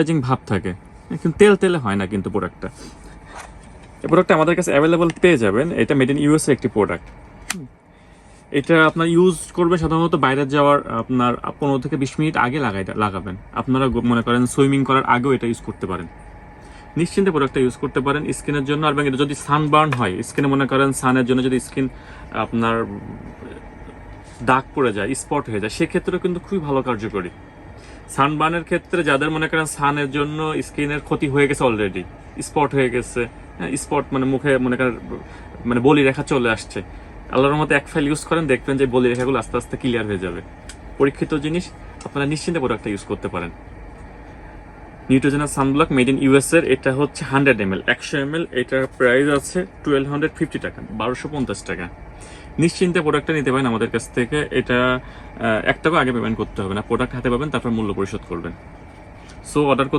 Moisturising ভাব থাকে। কিন্তু তেল তেলে হয় না কিন্তু প্রোডাক্টটা এই প্রোডাক্টটা আমাদের কাছে অ্যাভেলেবল পেয়ে যাবেন। এটা মেড ইন ইউএসএ একটি প্রোডাক্ট এটা আপনার ইউজ করবে সাধারণত বাইরে যাওয়ার আপনার পনেরো থেকে বিশ মিনিট আগে লাগাই লাগাবেন। আপনারা মনে করেন সুইমিং করার আগেও এটা ইউজ করতে পারেন। নিশ্চিন্তে প্রোডাক্টটা ইউজ করতে পারেন স্কিনের জন্য। আর এটা যদি সানবার্ন হয় স্কিনে মনে করেন সানের জন্য যদি স্কিন আপনার দাগ পড়ে যায় স্পট হয়ে যায়, সেক্ষেত্রেও কিন্তু খুবই ভালো কার্যকরী। সানবার্নের ক্ষেত্রে যাদের মনে করেন সানের জন্য স্কিনের ক্ষতি হয়ে গেছে অলরেডি স্পট হয়ে গেছে স্পট মানে মুখে মনে করেন মানে বলি রেখা চলে আসছে। আল্লাহর মতো এক ফাইল ইউজ করেন, দেখবেন যে বলি রেখাগুলো আস্তে আস্তে ক্লিয়ার হয়ে যাবে। পরীক্ষিত জিনিস, আপনারা নিশ্চিন্তে প্রোডাক্টটা ইউজ করতে পারেন। Neutrogena sunblock made in US এর, এটা হচ্ছে হান্ড্রেড এম এল একশো এম এল এটার প্রাইস আছে টুয়েলভ হান্ড্রেড ফিফটি টাকা, বারোশো পঞ্চাশ টাকা। নিশ্চিন্তে প্রোডাক্টটা নিতে পারেন আমাদের কাছ থেকে, এটা এক টাকা আগে পেমেন্ট করতে হবে না। প্রোডাক্ট হাতে পাবেন, তারপর মূল্য পরিশোধ করবেন। So order